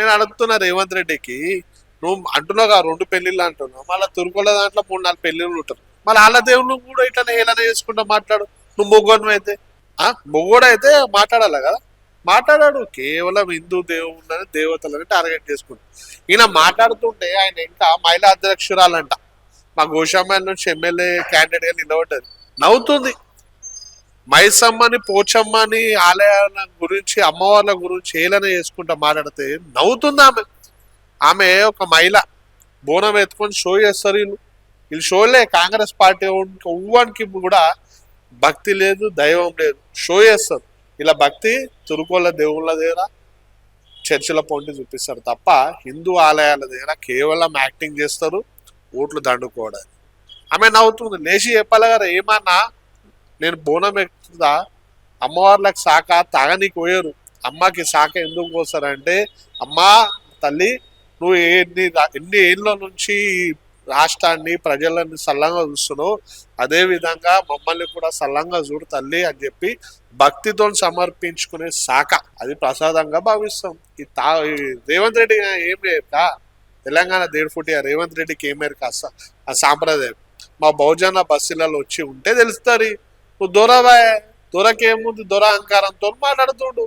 నేను అడుగుతున్నా రేవంత్ రెడ్డికి నువ్వు అంటున్నావు కదా రెండు పెళ్ళిళ్ళు అంటున్నావు. మళ్ళీ తురుకుల దాంట్లో మూడు నాలుగు పెళ్ళిళ్ళు ఉంటారు. మళ్ళీ వాళ్ళ దేవుళ్ళు కూడా ఇట్లా హేళన చేసుకుంటా మాట్లాడు? నువ్వు మొగ్గను అయితే. ఆ? మొగ్గోడు అయితే మాట్లాడాలి కదా? మాట్లాడాడు. కేవలం హిందూ దేవుళ్ళని దేవతలని టార్గెట్ చేసుకుంటాడు ఈయన మాట్లాడుతుంటే ఆయన ఇంకా మహిళా అధ్యక్షురాలంట. మా గోషామాయిల నుంచి ఎమ్మెల్యే క్యాండిడేట్గా నిలబడ్డది నవ్వుతుంది. మైసమ్మని పోచమ్మని ఆలయాల గురించి అమ్మవార్ల గురించి ఏలన చేసుకుంటా మాట్లాడితే నవ్వుతుంది ఆమె. ఆమె ఒక మహిళ. బోనం ఎత్తుకొని షో చేస్తారు వీళ్ళు. వీళ్ళు షోలే కాంగ్రెస్ పార్టీ ఉవ్వానికి కూడా భక్తి లేదు దైవం లేదు. షో చేస్తారు. ఇలా భక్తి తురుకోళ్ళ దేవుళ్ళ దగ్గర చర్చిల పొంటి చూపిస్తారు తప్ప హిందూ ఆలయాల దగ్గర కేవలం యాక్టింగ్ చేస్తారు ఓట్లు దండుకోవడానికి. ఆమె నవ్వుతుంది. లేచి చెప్పాలి కదా ఏమన్నా నేను బోనం ఎక్కుతుందా అమ్మవార్లకు శాఖ తాగనీకి పోయారు. అమ్మకి శాఖ ఎందుకు పోస్తారంటే అమ్మా తల్లి నువ్వు ఎన్ని ఎన్ని ఏళ్ళ నుంచి రాష్ట్రాన్ని ప్రజలని సల్లంగా చూస్తున్నావు? అదే విధంగా మమ్మల్ని కూడా సల్లంగా చూడు తల్లి అని చెప్పి భక్తితో సమర్పించుకునే శాఖ. అది ప్రసాదంగా భావిస్తాం. ఈ తా ఈ రేవంత్ రెడ్డి ఏం లేక తెలంగాణ దేవుడి రేవంత్ రెడ్డికి ఏమేరు కాస్త ఆ ఆ సాంప్రదాయం. మా బహుజన బస్సులలో వచ్చి ఉంటే తెలుస్తుంది. నువ్వు దొరవా దొరకేముంది దొర అహంకారంతో మాట్లాడుతుండు.